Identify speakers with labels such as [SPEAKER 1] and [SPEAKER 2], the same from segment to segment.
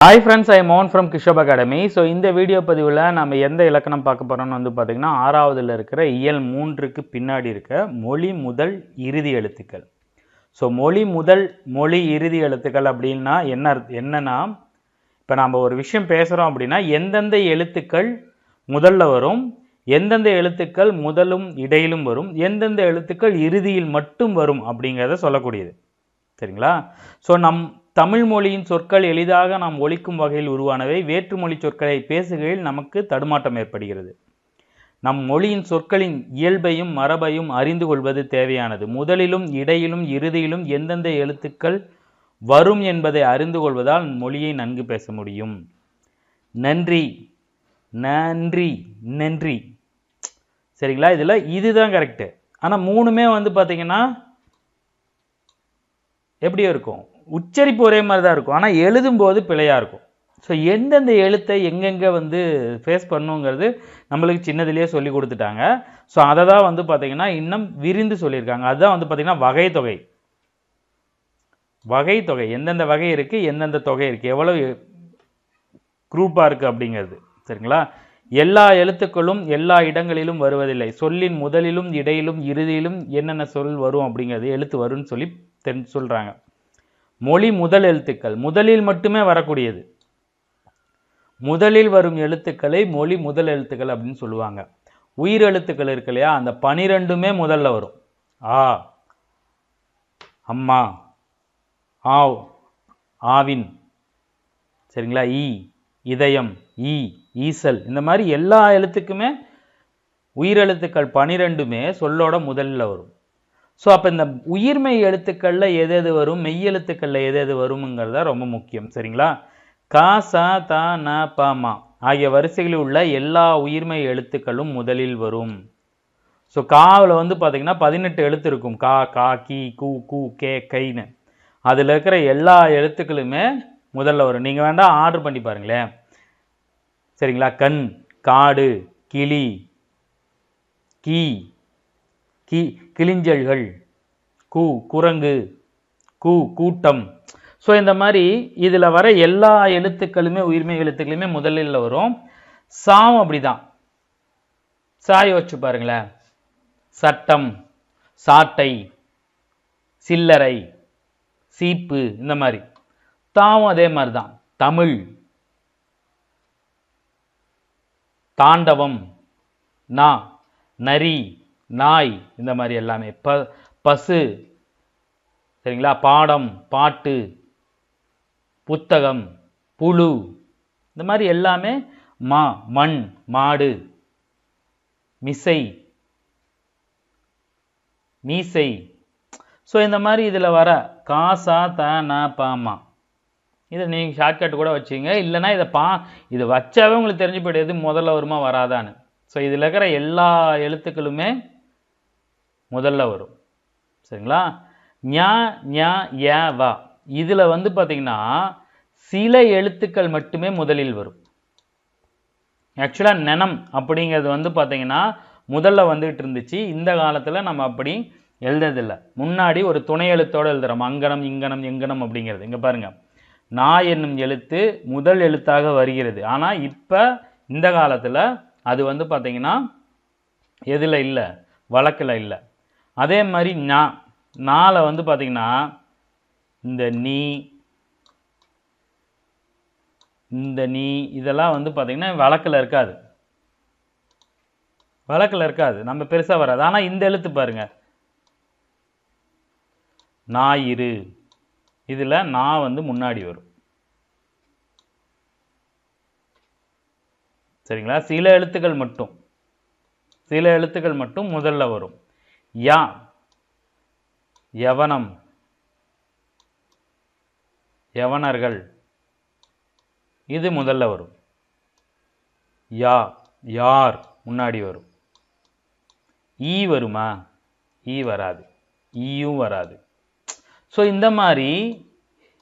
[SPEAKER 1] Hi friends I am from கிஷோப் academy so இந்த video பதிவில் நம்ம எந்த இலக்கணம் பார்க்க போகிறோம்னு வந்து பார்த்திங்கன்னா ஆறாவதில் இருக்கிற இயல் மூன்றுக்கு பின்னாடி இருக்க மொழி முதல் இறுதி எழுத்துக்கள். ஸோ மொழி முதல் மொழி இறுதி எழுத்துக்கள் அப்படின்னா என்ன அர்த்த- என்னன்னா இப்போ நம்ம ஒரு விஷயம் பேசுகிறோம் அப்படின்னா எந்தெந்த எழுத்துக்கள் முதல்ல வரும் எந்தெந்த எழுத்துக்கள் முதலும் இடையிலும் வரும் எந்தெந்த எழுத்துக்கள் இறுதியில் மட்டும் வரும் அப்படிங்கிறத சொல்லக்கூடியது. சரிங்களா? ஸோ நம் தமிழ் மொழியின் சொற்கள் எளிதாக நாம் ஒழிக்கும் வகையில் உருவானவை. வேற்றுமொழி சொற்களை பேசுகையில் நமக்கு தடுமாற்றம் ஏற்படுகிறது. நம் மொழியின் சொற்களின் இயல்பையும் மரபையும் அறிந்து கொள்வது தேவையானது. முதலிலும் இடையிலும் இறுதியிலும் எந்தெந்த எழுத்துக்கள் வரும் என்பதை அறிந்து கொள்வதால் மொழியை நன்கு பேச முடியும். நன்றி நன்றி நன்றி. சரிங்களா? இதில் இதுதான் கரெக்டு ஆனால் மூணுமே வந்து பார்த்தீங்கன்னா எப்படி இருக்கும். உச்சரிப்பு ஒரே மாதிரி தான் இருக்கும். ஆனால் எழுதும்போது பிழையாக இருக்கும். ஸோ எந்தெந்த எழுத்தை எங்கெங்கே வந்து ஃபேஸ் பண்ணுங்கிறது நம்மளுக்கு சின்னதுலேயே சொல்லி கொடுத்துட்டாங்க. ஸோ அதை தான் வந்து பார்த்தீங்கன்னா இன்னும் விரிந்து சொல்லியிருக்காங்க. அதுதான் வந்து பார்த்தீங்கன்னா வகைத்தொகை. வகைத்தொகை. எந்தெந்த வகை இருக்குது எந்தெந்த தொகை இருக்குது எவ்வளவு குரூப்பாக இருக்குது அப்படிங்கிறது. சரிங்களா? எல்லா எழுத்துக்களும் எல்லா இடங்களிலும் வருவதில்லை. சொல்லின் முதலிலும் இடையிலும் இறுதியிலும் என்னென்ன சொல் வரும் அப்படிங்கிறது எழுத்து வரும்னு சொல்லி தென் சொல்கிறாங்க மொழி முதல் எழுத்துக்கள். முதலில் மட்டுமே வரக்கூடியது. முதலில் வரும் எழுத்துக்களை மொழி முதல் எழுத்துக்கள் அப்படின்னு சொல்லுவாங்க. உயிர் எழுத்துக்கள் இருக்கு இல்லையா? அந்த பனிரெண்டுமே முதல்ல வரும். ஆ அம்மா ஆவ் ஆவின் சரிங்களா? ஈ இதயம் ஈ ஈசல். இந்த மாதிரி எல்லா எழுத்துக்குமே உயிரெழுத்துக்கள் பனிரெண்டுமே சொல்லோட முதலில் வரும். ஸோ அப்போ இந்த உயிர்மெய் எழுத்துக்களில் எது எது வரும்? மெய் எழுத்துக்களில் எது எது வருங்கிறத ரொம்ப முக்கியம். சரிங்களா? கா சா தா ந ப மா ஆகிய வரிசைகளில் உள்ள எல்லா உயிர்மெய் எழுத்துக்களும் முதலில் வரும். ஸோ காவில் வந்து பார்த்தீங்கன்னா பதினெட்டு எழுத்து இருக்கும். கா கா கி கு கு கே கைன்னு. அதில் இருக்கிற எல்லா எழுத்துக்களுமே முதல்ல வரும். நீங்கள் வேண்டாம் ஆர்டர் பண்ணி பாருங்களேன். சரிங்களா? கண் காடு கிளி கீ கி கிளிஞ்சல்கள். கூ குரங்கு. கூ கூட்டம். ஸோ இந்த மாதிரி இதில் வர எல்லா எழுத்துக்களுமே உயிர்மை எழுத்துக்களுமே முதலில் வரும். சாம் அப்படிதான். சாய வச்சு பாருங்களேன். சட்டம் சாட்டை சில்லறை சீப்பு இந்த மாதிரி. தாவும் அதே மாதிரி தான் தமிழ். தாண்டவம் நா நரி. நாய் இந்த மாதிரி எல்லாமே. ப பசு சரிங்களா? பாடம் பாட்டு புத்தகம் புழு இந்த மாதிரி எல்லாமே மா மண் மாடு மிசை மீசை. ஸோ இந்த மாதிரி இதில் வர காசா த ந பாமா. இதை நீங்கள் ஷார்ட்கட் கூட வச்சுங்க. இல்லைன்னா இதை பா இது வச்சாவே உங்களுக்கு தெரிஞ்சு போய்டும். எது முதல்ல வருமா வராதான்னு. ஸோ இதில் இருக்கிற எல்லா எழுத்துக்களுமே முதல்ல வரும். சரிங்களா? ஞா ஞா ஏ வா. இதில் வந்து பார்த்தீங்கன்னா சில எழுத்துக்கள் மட்டுமே முதலில் வரும். ஆக்சுவலாக நெனம் அப்படிங்கிறது வந்து பார்த்தீங்கன்னா முதல்ல வந்துகிட்டு இருந்துச்சு. இந்த காலத்தில் நம்ம அப்படி எழுததில்லை. முன்னாடி ஒரு துணை எழுத்தோடு எழுதுகிறோம் அங்கனம் இங்கனம் எங்கனம் அப்படிங்கிறது. இங்கே பாருங்கள் நா என்னும் எழுத்து முதல் எழுத்தாக வருகிறது. ஆனால் இப்போ இந்த காலத்தில் அது வந்து பார்த்திங்கன்னா எதில் இல்லை? வழக்கில் இல்லை. அதே மாதிரி நா நால வந்து பார்த்தீங்கன்னா இந்த நீ இந்த நீ இதெல்லாம் வந்து பார்த்திங்கன்னா வழக்கில் இருக்காது. வழக்கில் இருக்காது. நம்ம பெருசாக வராது. ஆனால் இந்த எழுத்து பாருங்க. ஞாயிறு இதில் நான் வந்து முன்னாடி வரும். சரிங்களா? சில எழுத்துக்கள் மட்டும். சில எழுத்துக்கள் மட்டும் முதல்ல வரும். யா யவனம் யவனர்கள். இது முதல்ல வரும். யா யார் முன்னாடி வரும். ஈ வருமா? ஈ வராது. ஈயும் வராது. ஸோ இந்த மாதிரி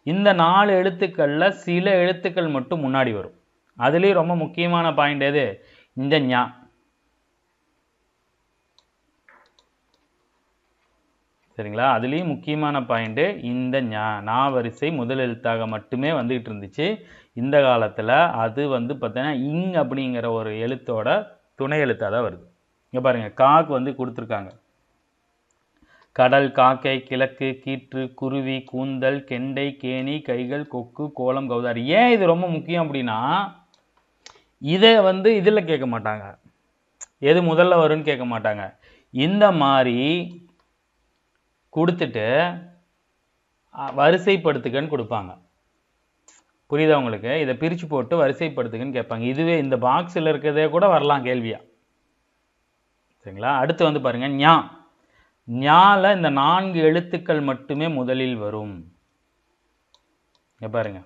[SPEAKER 1] இந்த நாலு எழுத்துக்களில் சில எழுத்துக்கள் மட்டும் முன்னாடி வரும். அதுலேயும் ரொம்ப முக்கியமான பாயிண்ட் எது? இந்த ஞா சரிங்களா? அதுலேயும் முக்கியமான பாயிண்ட்டு இந்த ஞா நா வரிசை முதல் எழுத்தாக மட்டுமே வந்துகிட்டு இருந்துச்சு. இந்த காலத்தில் அது வந்து பார்த்தீங்கன்னா இங் அப்படிங்கிற ஒரு எழுத்தோட துணை எழுத்தாக தான் வருது. இங்கே பாருங்கள் காக்கு வந்து கொடுத்துருக்காங்க. கடல் காக்கை கிழக்கு கீற்று குருவி கூந்தல் கெண்டை கேணி கைகள் கொக்கு கோலம் கௌதாரி. ஏன் இது ரொம்ப முக்கியம் அப்படின்னா இதை வந்து இதில் கேட்க மாட்டாங்க. எது முதல்ல வரும்னு கேட்க மாட்டாங்க. இந்த மாதிரி கொடுத்துட்டு வரிசைப்படுத்துக்கன்னு வரிசைப்படுத்துகன்னு கொடுப்பாங்க. புரியுதா உங்களுக்கு? இதை பிரித்து போட்டு வரிசைப்படுத்துகன்னு கேட்பாங்க. இதுவே இந்த பாக்ஸில் இருக்கிறதே கூட வரலாம் கேள்வியா? சரிங்களா? அடுத்து வந்து பாருங்க ஞா. ஞால இந்த நான்கு எழுத்துக்கள் மட்டுமே முதலில் வரும். இங்க பாருங்க.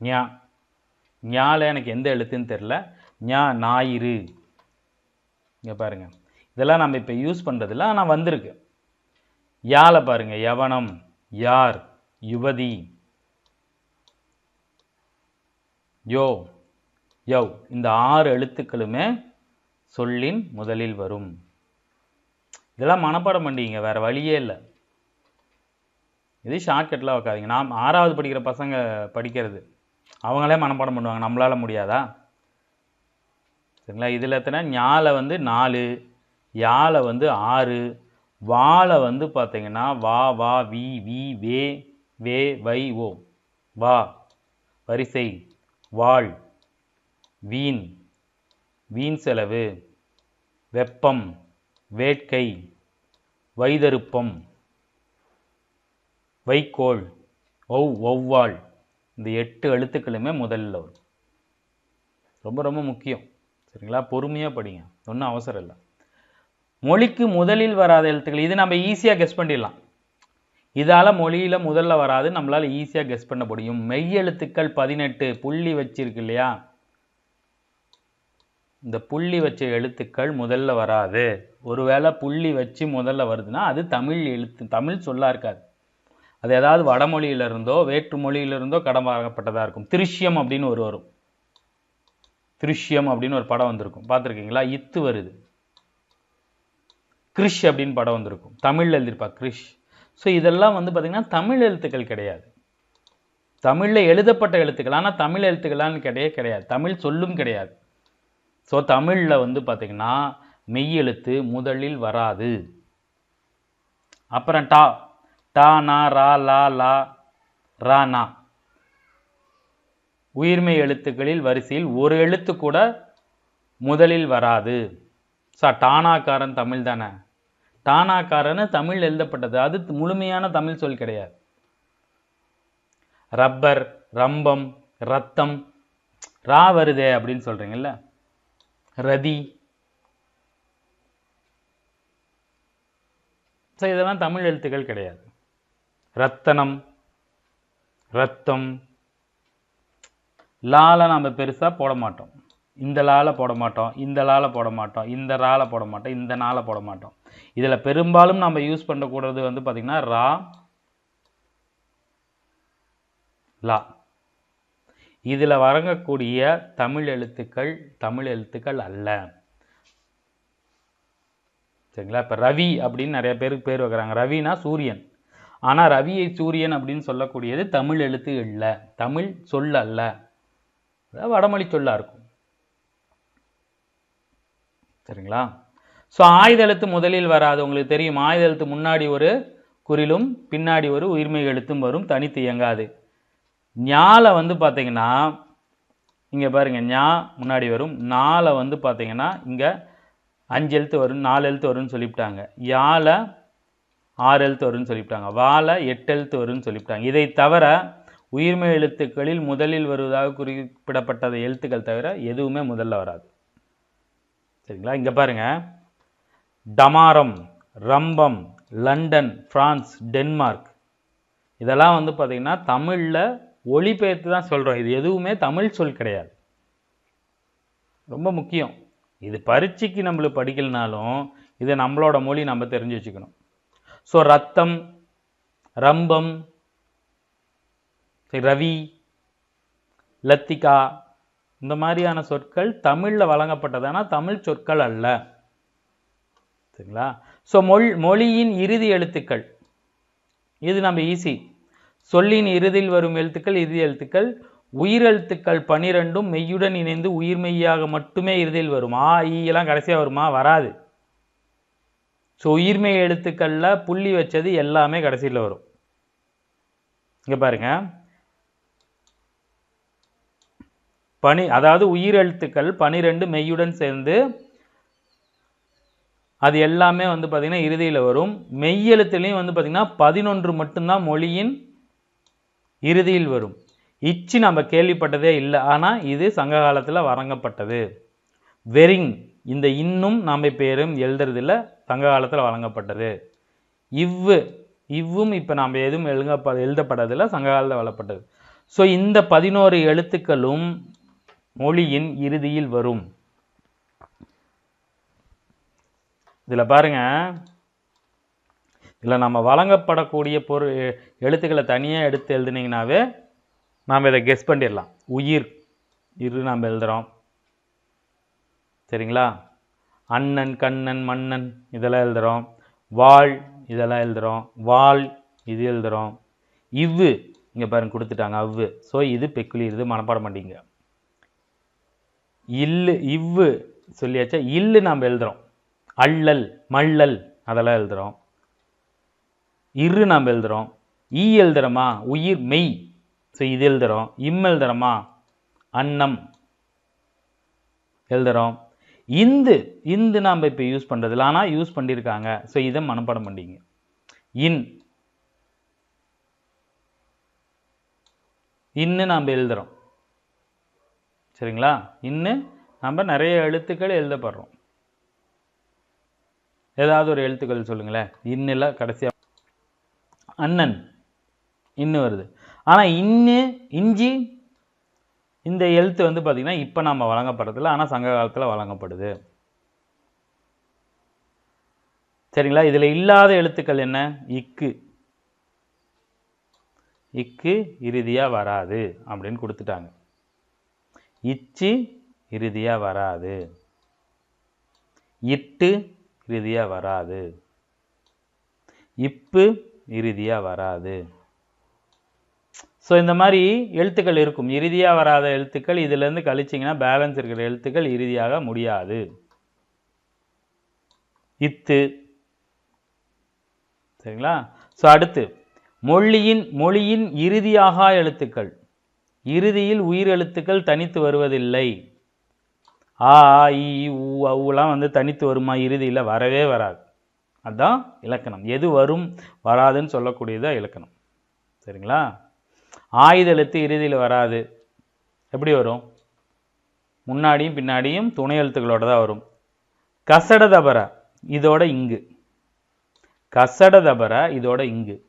[SPEAKER 1] ஞா. ஞால எனக்கு எந்த எழுத்துன்னு தெரில ஞா ஞாயிறு. இங்கே பாருங்க. இதெல்லாம் நம்ம இப்போ யூஸ் பண்ணுறதில்ல ஆனால் வந்திருக்கு. யால பாருங்க யவனம் யார் யுவதி. யோ யவ் இந்த ஆறு எழுத்துக்களுமே சொல்லின் முதலில் வரும். இதெல்லாம் மனப்பாடம் பண்ணிங்க வேற வழியே இல்லை. இது ஷார்ட்கட்லாம் வைக்காதீங்க. நாம் ஆறாவது படிக்கிற பசங்க படிக்கிறது. அவங்களே மனப்பாடம் பண்ணுவாங்க நம்மளால முடியாதா? சரிங்களா? இதில் எத்தனை? ஞால வந்து நாலு யாழை வந்து ஆறு வால வந்து பார்த்தீங்கன்னா வா வா வி வி வே வே வை ஓ. வா வரிசை. வாழ் வீண். வீண் செலவு. வெப்பம். வேட்கை. வைதருப்பம் வைக்கோல். ஒவ் ஒவ்வாள். இந்த எட்டு எழுத்துக்களுமே முதல்ல வரும். ரொம்ப ரொம்ப முக்கியம். சரிங்களா? பொறுமையாக படிங்க. ஒன்றும் அவசரம் இல்லை. மொழிக்கு முதலில் வராத எழுத்துக்கள். இது நம்ம ஈஸியாக கெஸ் பண்ணிடலாம். இதால் மொழியில் முதல்ல வராது நம்மளால் ஈஸியாக கெஸ் பண்ண முடியும். மெய் எழுத்துக்கள் பதினெட்டு புள்ளி வச்சிருக்கு இல்லையா? இந்த புள்ளி வச்ச எழுத்துக்கள் முதல்ல வராது. ஒருவேளை புள்ளி வச்சு முதல்ல வருதுன்னா அது தமிழ் எழுத்து தமிழ் சொல்லாக இருக்காது. அது ஏதாவது வடமொழியில இருந்தோ வேற்று மொழியிலிருந்தோ கடன் வாங்கப்பட்டதாக இருக்கும். திருஷ்யம் அப்படின்னு ஒரு வரும். திருஷ்யம் அப்படின்னு ஒரு படம் வந்திருக்கும். பார்த்துருக்கீங்களா? இத்து வருது. கிரிஷ் அப்படின்னு படம் வந்திருக்கும். தமிழில் எழுதியிருப்பா கிரிஷ். ஸோ இதெல்லாம் வந்து பார்த்திங்கன்னா தமிழ் எழுத்துக்கள் கிடையாது. தமிழில் எழுதப்பட்ட எழுத்துக்கள். ஆனால் தமிழ் எழுத்துக்களான்னு கிடையவே கிடையாது. தமிழ் சொல்லும் கிடையாது. ஸோ தமிழில் வந்து பார்த்திங்கன்னா மெய் எழுத்து முதலில் வராது. அப்புறம் டா. டா நா ரா லா லா ரா நா. உயிர்மெய் எழுத்துக்களில் வரிசையில் ஒரு எழுத்து கூட முதலில் வராது. சார் டானாக்காரன் தமிழ் தானே? டானாக்காரன்னு தமிழ் எழுதப்பட்டது. அது முழுமையான தமிழ் சொல் கிடையாது. ரப்பர் ரம்பம் ரத்தம் ரா வருதே அப்படின்னு சொல்றீங்கல்ல? ரதி. ஸோ இதெல்லாம் தமிழ் எழுத்துக்கள் கிடையாது. ரத்தனம் ரத்தம். லால நாம் பெருசா போட மாட்டோம். இந்த லால போட மாட்டோம் இந்த லால போட மாட்டோம் இந்த ரால போட மாட்டோம் இந்த நாள போட மாட்டோம். இதில் பெரும்பாலும் நம்ம யூஸ் பண்ணக்கூடாது வந்து பார்த்திங்கன்னா ரா லா. இதில் வரங்கக்கூடிய தமிழ் எழுத்துக்கள் தமிழ் எழுத்துக்கள் அல்ல. சரிங்களா? இப்போ ரவி அப்படின்னு நிறைய பேருக்கு பேர் வைக்கிறாங்க. ரவினா சூரியன். ஆனால் ரவியை சூரியன் அப்படின்னு சொல்லக்கூடியது தமிழ் எழுத்து இல்லை தமிழ் சொல் அல்ல. வடமொழி சொல்லா இருக்கும். சரிங்களா? ஸோ ஆயுத எழுத்து முதலில் வராது. உங்களுக்கு தெரியும் ஆயுத எழுத்து முன்னாடி ஒரு குறிலும் பின்னாடி ஒரு உயிர்மெய் எழுத்தும் வரும் தனித்து இயங்காது ஞால வந்து பார்த்தீங்கன்னா இங்கே பாருங்க ஞா முன்னாடி வரும். நாளை வந்து பார்த்தீங்கன்னா இங்கே அஞ்சு எழுத்து வரும் நாலு எழுத்து வரும்னு சொல்லிவிட்டாங்க. யாழை ஆறு எழுத்து வரும்னு சொல்லிவிட்டாங்க. வாழை எட்டு எழுத்து வரும்னு சொல்லிவிட்டாங்க. இதை தவிர உயிர்மெய் எழுத்துக்களில் முதலில் வருவதாக குறிப்பிடப்பட்டது எழுத்துக்கள் தவிர எதுவுமே முதல்ல வராது. சரிங்களா? இங்கே பாருங்கள் டமாரம் ரம்பம் லண்டன் ஃப்ரான்ஸ் டென்மார்க். இதெல்லாம் வந்து பார்த்திங்கன்னா தமிழில் ஒளிபெயர்த்து தான் சொல்கிறோம் இது எதுவுமே தமிழ் சொல் கிடையாது. ரொம்ப முக்கியம். இது பரீட்சைக்கு நம்மளுக்கு படிக்கலனாலும் இது நம்மளோட மொழி நம்ம தெரிஞ்சு வச்சுக்கணும். ஸோ ரத்தம் ரம்பம் ரவி லத்திகா இந்த மாதிரியான சொற்கள் தமிழில் வழங்கப்பட்டதானா தமிழ் சொற்கள் அல்ல. சரிங்களா? ஸோ மொழ் மொழியின் இறுதி எழுத்துக்கள். இது நம்ம ஈஸி சொல்லின் இறுதியில் வரும் எழுத்துக்கள் இறுதி எழுத்துக்கள். உயிரெழுத்துக்கள் பனிரெண்டும் மெய்யுடன் இணைந்து உயிர் மெய்யாக மட்டுமே இறுதியில் வரும். ஆ எல்லாம் கடைசியா வருமா? வராது. ஸோ உயிர்மெய் எழுத்துக்கள்ல புள்ளி வச்சது எல்லாமே கடைசியில் வரும். இங்கே பாருங்க. பனி அதாவது உயிரெழுத்துக்கள் பனிரெண்டு மெய்யுடன் சேர்ந்து அது எல்லாமே வந்து பார்த்திங்கன்னா இறுதியில் வரும். மெய்யெழுத்துலையும் வந்து பார்த்திங்கன்னா பதினொன்று மட்டும்தான் மொழியின் இறுதியில் வரும். இச்சு நம்ம கேள்விப்பட்டதே இல்லை ஆனால் இது சங்க காலத்தில் வழங்கப்பட்டது. வெரிங் இந்த இன்னும் நாம் இப்போ எதுவும் எழுதுறதில்ல சங்க காலத்தில் வழங்கப்பட்டது. இவ்வு இவ்வும் இப்போ நாம் எதுவும் எழுத எழுதப்பட்டதில்லை சங்க காலத்தில் வழங்கப்பட்டது ஸோ இந்த பதினோரு எழுத்துக்களும் மொழியின் இறுதியில் வரும். இதில் பாருங்க. இதில் நம்ம வழங்கப்படக்கூடிய பொருள் எழுத்துக்களை தனியாக எடுத்து எழுதுனீங்கனாவே நாம் இதை கெஸ் பண்ணிடலாம். உயிர் இரு நாம் எழுதுகிறோம் சரிங்களா? அண்ணன் கண்ணன் மன்னன் இதெல்லாம் எழுதுகிறோம் வாழ் இதெல்லாம் எழுதுகிறோம் வாழ் இது எழுதுகிறோம் இவ்வு இங்கே பாருங்க கொடுத்துட்டாங்க அவ்வு. ஸோ இது பெக்குலி இது மனப்பாடம் பண்ணிங்க இல்லு இவ்வு சொல்லியாச்சா? இல்லு நாம் எழுதுகிறோம் அள்ளல் மள்ளல் அதெல்லாம் எழுதுகிறோம் இரு நாம் எழுதுகிறோம் ஈ எழுதுகிறோமா உயிர் மெய். ஸோ இது எழுதுகிறோம் இம் எழுதுகிறோமா அன்னம் எழுதுகிறோம் இந்து இந்து நாம் இப்போ யூஸ் பண்ணுறதில்ல ஆனால் யூஸ் பண்ணியிருக்காங்க ஸோ இதை மனப்பாடம் பண்ணிங்க இன். இன்னு நாம் எழுதுகிறோம் சரிங்களா? இன்னு நம்ம நிறைய எழுத்துக்கள் எழுதப்படுறோம். ஏதாவது ஒரு எழுத்துக்கள் சொல்லுங்களேன். இன்னில் கடைசியாக அண்ணன் இன்னு வருது. ஆனால் இன்னு இஞ்சி இந்த எழுத்து வந்து பார்த்திங்கன்னா இப்போ நம்ம வழங்கப்படுறதில்ல. ஆனால் சங்க காலத்தில் வழங்கப்படுது. சரிங்களா? இதில் இல்லாத எழுத்துக்கள் என்ன? இக்கு. இக்கு இறுதியாக வராது அப்படின்னு கொடுத்துட்டாங்க. இச்சு இறுதியாக வராது. இட்டு இறுதியாக வராது. இப்பு இறுதியாக வராது. ஸோ இந்த மாதிரி எழுத்துக்கள் இருக்கும். இறுதியாக வராத எழுத்துக்கள் இதிலேருந்து கழிச்சிங்கன்னா பேலன்ஸ் இருக்கிற எழுத்துக்கள் இறுதியாக முடியாது. இத்து. சரிங்களா? ஸோ அடுத்து மொழியின் மொழியின் இறுதியாகா எழுத்துக்கள். இறுதியில் உயிர் எழுத்துக்கள் தனித்து வருவதில்லை. ஆ ஆ, இ உ அவுலாம் வந்து தனித்து வருமா? இறுதியில் வரவே வராது. அதுதான் இலக்கணம். எது வரும் வராதுன்னு சொல்லக்கூடியதாக இலக்கணம். சரிங்களா? ஆயுத எழுத்து இறுதியில் வராது. எப்படி வரும்? முன்னாடியும் பின்னாடியும் துணை எழுத்துக்களோட தான் வரும். கசடதபர இதோட இங்கு. கசடதபர இதோட இங்கு.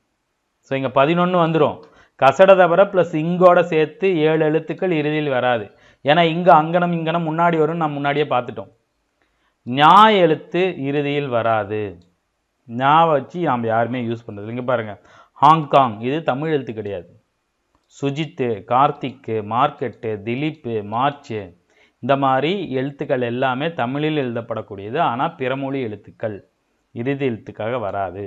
[SPEAKER 1] ஸோ இங்கே பதினொன்று வந்துடும் கசடதபர ப்ளஸ் இங்கோட சேர்த்து ஏழு எழுத்துக்கள் இறுதியில் வராது. ஏன்னா இங்கே அங்கனம் இங்கனம் முன்னாடி வரும் நம்ம முன்னாடியே பார்த்துட்டோம். ஞா எழுத்து இறுதியில் வராது. ஞா வச்சு நாம் யாருமே யூஸ் பண்ணுறது இங்கே பாருங்கள் ஹாங்காங் இது தமிழ் எழுத்து கிடையாது. சுஜித்து கார்த்திக்கு மார்க்கெட்டு திலீப்பு மார்ச்சு இந்த மாதிரி எழுத்துக்கள் எல்லாமே தமிழில் எழுதப்படக்கூடியது. ஆனால் பிறமொழி எழுத்துக்கள் இறுதி எழுத்துக்காக வராது.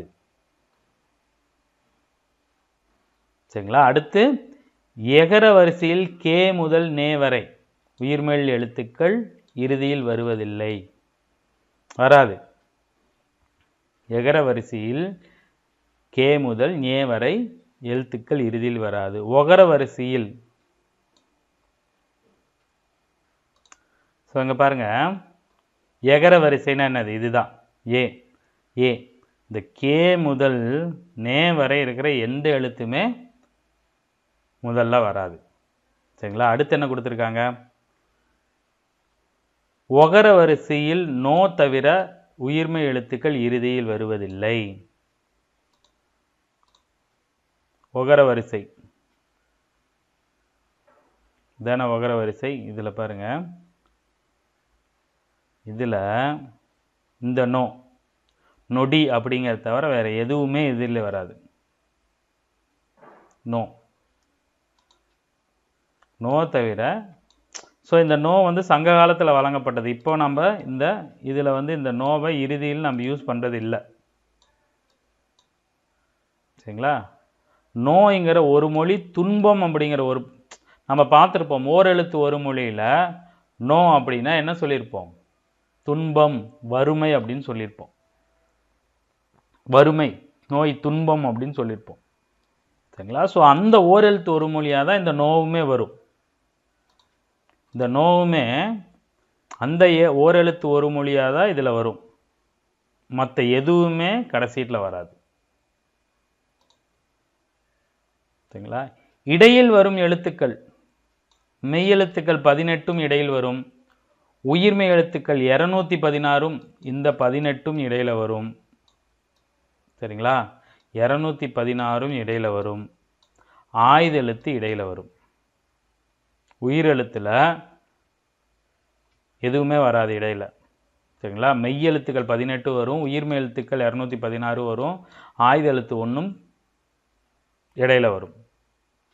[SPEAKER 1] சரிங்களா? அடுத்து எகர வரிசையில் கே முதல் நே வரை உயிர்மெல் எழுத்துக்கள் இறுதியில் வருவதில்லை. வராது. எகர வரிசையில் கே முதல் நே வரை எழுத்துக்கள் இறுதியில் வராது. ஒகர வரிசையில். ஸோ இங்கே பாருங்கள் எகர வரிசைனா என்னது? இதுதான். ஏ ஏ இந்த கே முதல் நே வரை இருக்கிற எந்த எழுத்துமே முதல்ல வராது. சரிங்களா? அடுத்து என்ன கொடுத்துருக்காங்க? ஒகர வரிசையில் நோ தவிர உயிர்மை எழுத்துக்கள் இறுதியில் வருவதில்லை. ஒகர வரிசை. இதான ஒகர வரிசை? இதில் பாருங்க. இதில் இந்த நோ நொடி அப்படிங்கிறத தவிர வேறு எதுவுமே இதில் வராது. நோ. நோ தவிர ஸோ இந்த நோ வந்து சங்க காலத்தில் வழங்கப்பட்டது. இப்போ நம்ம இந்த இதில் வந்து இந்த நோவை இறுதியில் நம்ம யூஸ் பண்ணுறது இல்லை சரிங்களா? நோய்ங்கிற ஒரு மொழி துன்பம் அப்படிங்கிற ஒரு நம்ம பார்த்துருப்போம் ஓரெழுத்து ஒரு மொழியில் நோ அப்படின்னா என்ன சொல்லியிருப்போம்? துன்பம் வறுமை அப்படின்னு சொல்லியிருப்போம். வறுமை நோய் துன்பம் அப்படின்னு சொல்லியிருப்போம். சரிங்களா? ஸோ அந்த ஓரெழுத்து ஒரு மொழியாக தான் இந்த நோவுமே வரும். இந்த நோவுமே அந்த ஏ ஓரெழுத்து ஒரு மொழியாக தான் இதில் வரும். மற்ற எதுவுமே கடைசீட்டில் வராது. சரிங்களா? இடையில் வரும் எழுத்துக்கள். மெய்யெழுத்துக்கள் பதினெட்டும் இடையில் வரும். உயிர்மை எழுத்துக்கள் இரநூத்தி பதினாறும் இந்த பதினெட்டும் இடையில் வரும். சரிங்களா? இரநூத்தி பதினாறும் இடையில் வரும். ஆயுத எழுத்து இடையில் வரும். உயிரெழுத்தில் எதுவுமே வராது இடையில். சரிங்களா? மெய்யெழுத்துக்கள் பதினெட்டு வரும் உயிர்மெய் எழுத்துக்கள் இரநூத்தி பதினாறு வரும் ஆயுத எழுத்து ஒன்றும் இடையில் வரும்.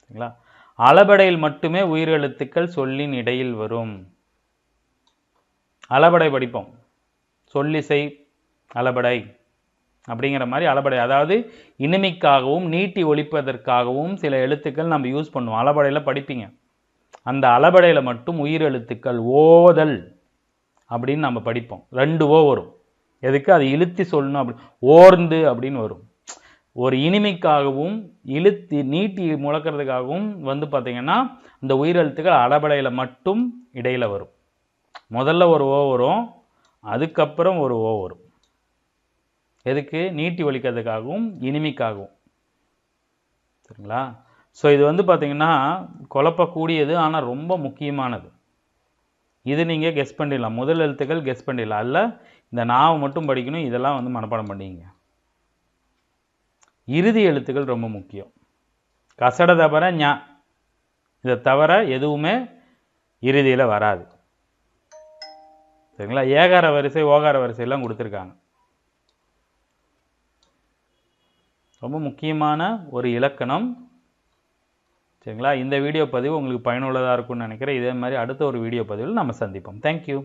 [SPEAKER 1] சரிங்களா? அளபடையில் மட்டுமே உயிரெழுத்துக்கள் சொல்லின் இடையில் வரும். அளபடை படிப்போம். சொல்லிசை அளபடை அப்படிங்கிற மாதிரி அளபடை. அதாவது இனிமைக்காகவும் நீட்டி ஒழிப்பதற்காகவும் சில எழுத்துக்கள் நம்ம யூஸ் பண்ணுவோம். அளபடையில் படிப்பீங்க. அந்த அளபடையில் மட்டும் உயிரெழுத்துக்கள் ஓதல் அப்படின்னு நம்ம படிப்போம். ரெண்டு ஓ வரும். எதுக்கு? அது இழுத்தி சொல்லணும் அப்படி ஓர்ந்து அப்படின்னு வரும். ஒரு இனிமைக்காகவும் இழுத்தி நீட்டி முழக்கிறதுக்காகவும் வந்து பார்த்திங்கன்னா இந்த உயிரெழுத்துக்கள் அளபடையில் மட்டும் இடையில வரும். முதல்ல ஒரு ஓ வரும் அதுக்கப்புறம் ஒரு ஓ வரும். எதுக்கு? நீட்டி ஒழிக்கிறதுக்காகவும் இனிமைக்காகவும். சரிங்களா? ஸோ இது வந்து பார்த்திங்கன்னா குழப்பக்கூடியது ஆனால் ரொம்ப முக்கியமானது. இது நீங்கள் கெஸ் பண்ணிடலாம். முதல் எழுத்துக்கள் கெஸ் பண்ணிடலாம். அல்ல இந்த நாவை மட்டும் படிக்கணும் இதெல்லாம் வந்து மனப்பாடம் பண்ணிங்க இறுதி எழுத்துக்கள் ரொம்ப முக்கியம். கசட தவிர ஞா. இதை தவிர எதுவுமே இறுதியில் வராது. சரிங்களா? ஏகார வரிசை ஓகார வரிசையெல்லாம் கொடுத்துருக்காங்க. ரொம்ப முக்கியமான ஒரு இலக்கணம் சரிங்களா? இந்த வீடியோ பதிவு உங்களுக்கு பயனுள்ளதாக இருக்கும்னு நினைக்கிறேன். இதே மாதிரி அடுத்த ஒரு வீடியோ பதிவில் நம்ம சந்திப்போம். தேங்க்யூ